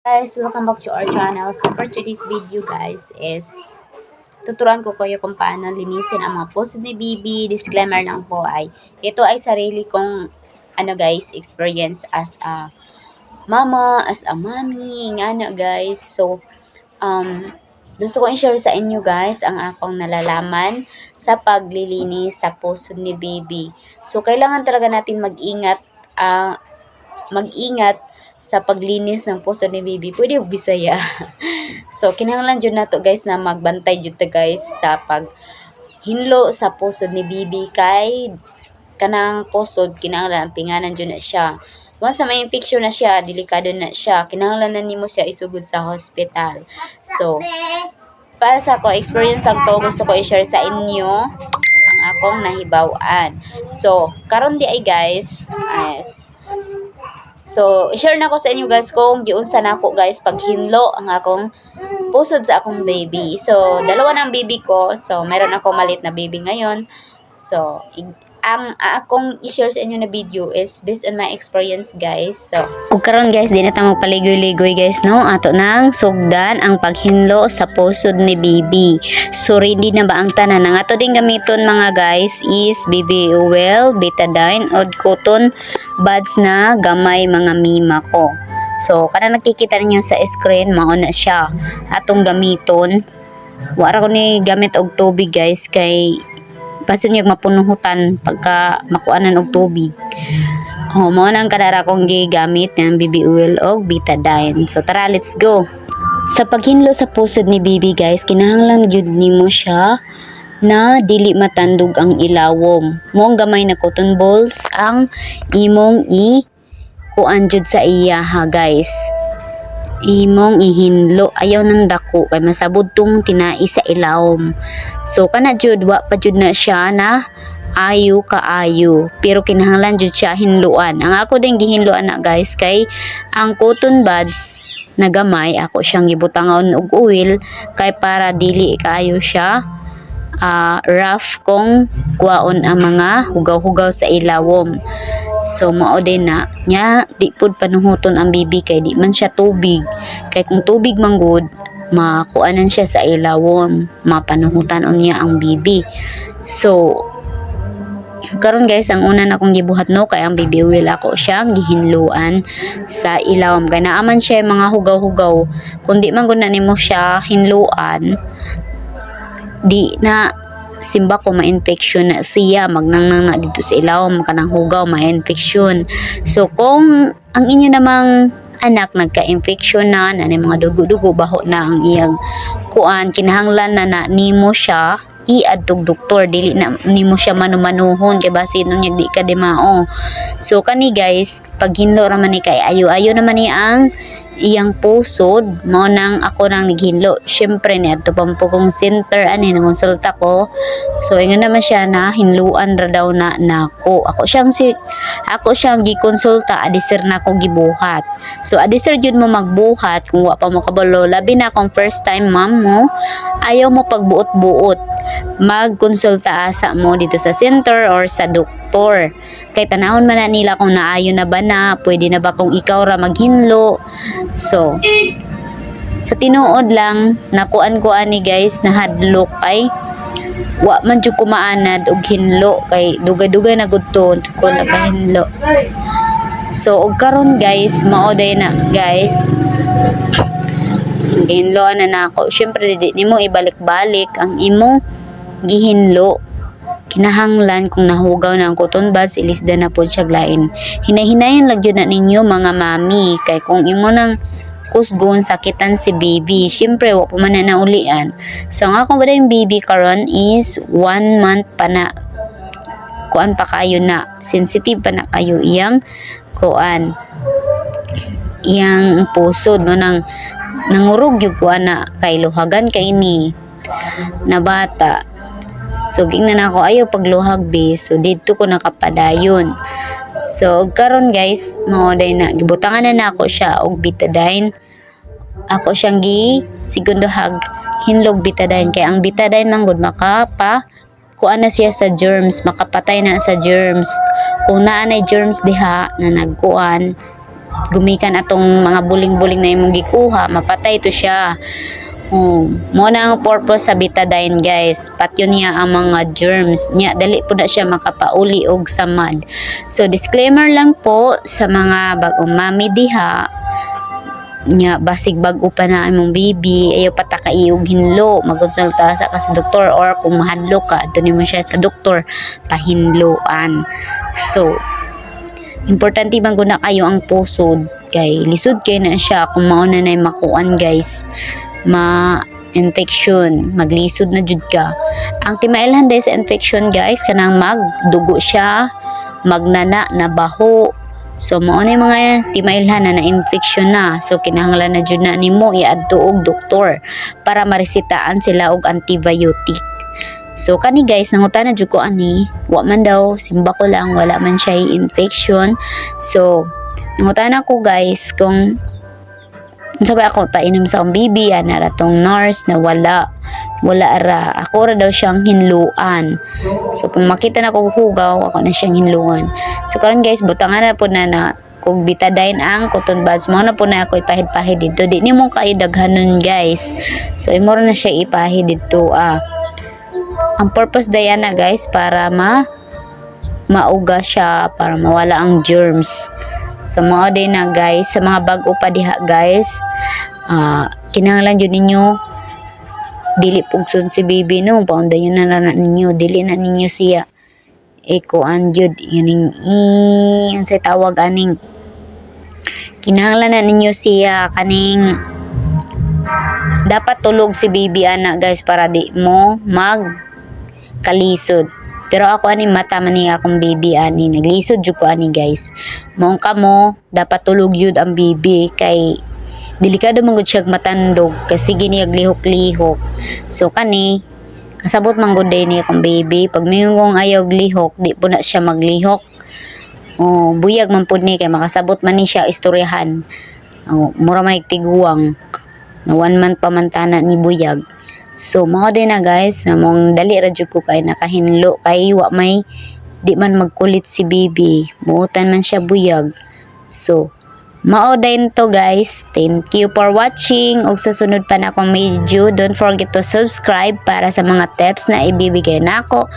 guys, welcome back to our channel. So for today's video guys is tuturuan ko kayo kung paano linisin ang mga post ni Bibi. Disclaimer lang po ay ito ay sarili kong ano guys, experience as a mama, as a mommy, nga guys. So um gusto ko i-share sa inyo guys ang akong nalalaman sa paglilinis sa puso ni Bibi. So kailangan talaga natin mag-ingat ah, mag-ingat sa paglinis ng puso ni Bibi. Pwede bisaya. so, kinahanglan jud nato guys na magbantay jud ta guys sa pag hinlo sa puso ni Bibi kay kanang pusod kinahanglan pinganan jud na siya. Once may infection na siya, delikado na siya, kinahanglan na nimo siya isugod sa hospital. So, para sa ako, experience lang to, gusto ko i-share sa inyo ang akong nahibawan. So, karon di ay guys, as So, i-share na ko sa inyo guys kung giunsa na ako guys pag hinlo ang akong pusod sa akong baby. So, dalawa ng baby ko. So, meron ako malit na baby ngayon. So, ang akong i-share sa inyo na video is based on my experience guys. So, Ug karon guys, di na ta magpaligoy-ligoy guys no. Ato nang sugdan ang paghinlo sa pusod ni Bibi. So ready na ba ang tanan? Ang ato ding gamiton mga guys is BB oil, betadine, od cotton buds na gamay mga mima ko. So kana nakikita ninyo sa screen mao na siya. Atong gamiton. Wara ko ni gamit og tubig guys kay pasun yung mapunuhutan pagka makuanan og tubig. Oh, mo nang kadara kong gigamit ng BB oil o betadine. So tara, let's go. Sa paghinlo sa pusod ni Bibi guys, kinahanglan jud nimo siya na dili matandog ang ilawom. Mo ang gamay na cotton balls ang imong i kuan jud sa iya ha guys. Imong ihinlo ayaw nang dako kay masabod tong tinai sa ilawom. So kana jud wa pa jud na siya na ayo kaayo pero kinahanglan jud siya hinluan ang ako din gihinluan na guys kay ang cotton buds na gamay ako siyang gibutangon og oil kay para dili kaayo siya ah, rough kung kuwaon ang mga hugaw-hugaw sa ilawom so mao din na nya di pud panuhuton ang bibi kay di man siya tubig. Kay kung tubig man good makuanan siya sa ilawom mapanuhutan niya ang bibi. So karon guys ang una na akong gibuhat no kay ang baby oil ako siya gihinluan sa ilawom. Kay naaman siya mga hugaw-hugaw kundi man gud na nimo siya hinluan di na simba ko ma-infection na siya magnangnang na dito sa ilawom kanang hugaw ma-infection. So kung ang inyo namang anak nagka-infection na na mga dugo-dugo baho na ang iyang kuan kinahanglan na na nimo siya iadtog doktor. Dili na nimo siya manumanuhon kay basi nun di ka di mao so kani guys pag hinlo ra man ni kay ayo ayo naman ni ang iyang pusod mao nang ako nang naghinlo syempre ni adto pampugong center ani nang konsulta ko. So ingon naman siya na hinluan ra daw na nako ako. Siyang si ako siyang gikonsulta adisir na ako gibuhat. So adisir jud mo magbuhat kung wa pa mo kabalo labi na kung first time ma'am mo ayaw mo pagbuot-buot. Magkonsulta asa mo dito sa center or sa doktor. Kay tanahon man na nila kung naayo na ba na, pwede na ba kung ikaw ra maghinlo. So, sa tinuod lang, nakuan ko ani guys, na hadlok ay wa man jud kumaanad og hinlo kay dugay-dugay na gud to ko nakahinlo. So, og karon guys, mao day na guys. Gihinloan na nako. Syempre di nimo ibalik-balik ang imong gihinlo kinahanglan kung nahugaw na ang cotton buds ilisda na po siya glain. Hinahinayon lang yun na ninyo mga mami. Kay kung imo nang kusgon sakitan si baby. Syempre wa pa man na naulian. So ang akong bada yung baby karon is one month pa na kuan pa kayo na sensitive pa na kayo iyang kuan iyang pusod no nang nangurog yung kuan na kay luhagan kay ni na bata So, gingnan ako, ayaw pagluhag be. So, dito ko nakapadayon. So, karon guys, maoday na. Gibutangan na na ako siya og betadine. Ako siyang gi segundo hag hinlog betadine kay ang betadine man gud makapa kuan na siya sa germs, makapatay na sa germs. Kung naa na germs diha na nagkuan, gumikan atong mga buling-buling na imong gikuha mapatay to siya Oh, mo na ang purpose sa betadine guys. Patyon niya ang mga germs. Nya dali po na siya makapauli og samad. So disclaimer lang po sa mga bagong mami diha nya basig bag-o pa na imong baby ayaw patakaiog hinlo magkonsulta sa ka sa doktor or kung mahadlo ka adto nimo siya sa doktor pahinloan so importante bang guna kayo ang pusod kay lisod kay na siya kung mao na nay makuan guys ma infection maglisod na jud ka. Ang timailhan dahil sa infection guys kanang magdugo siya magnana na baho so mao na mga timailhan na na-infection na. So kinahanglan na jud na nimo iadto og doktor para maresitaan sila og antibiotic. So kani guys, nangutan na jud ko ani, wa man daw simba ko lang wala man siya infection. So nangutan ako guys kung unsa ba ako painom sa akong bibi ana ra tong nurse na wala wala ra. Ako ra daw siyang hinluan. So kung makita na ko hugaw ako na siyang hinluan. So karon guys butangan na po na na kung bitadine ang cotton buds mo na po na ako ipahid-pahid dito. Di ni mo kayo daghanon guys. So imo na siya ipahid dito ah. Ang purpose Diana guys para ma mauga siya para mawala ang germs so mao din na guys sa mga bag-o pa diha guys. Ah kinahanglan jud ninyo. Dili pugson si baby no? Paunda yun na na ninyo. Dili na ninyo siya. Eko anjud yuning i ang sa tawag aning. Kinahanglan na ninyo siya kaning. Dapat tulog si baby ana guys para di mo mag kalisod pero ako ani mata man ni akong baby ani. Naglisod jud ko ani guys. Mong kamo dapat tulog jud ang baby. Kay delikado man gud siya matandog. Kasi gini lihok-lihok so kani kasabot man gud ni akong baby. Pag mingong ayaw lihok di po na siya maglihok. Oh buyag man pud ni kay makasabot man ni siya istoryahan. Oh mura man tiguwang na one month pamantana ni buyag So, mao din na guys, na mong dali ra ko kay nakahinlo kay wa may di man magkulit si baby. Muutan man siya buyag. So, mao din to guys. Thank you for watching. ug sa sunod pa na akong video, don't forget to subscribe para sa mga tips na ibibigay nako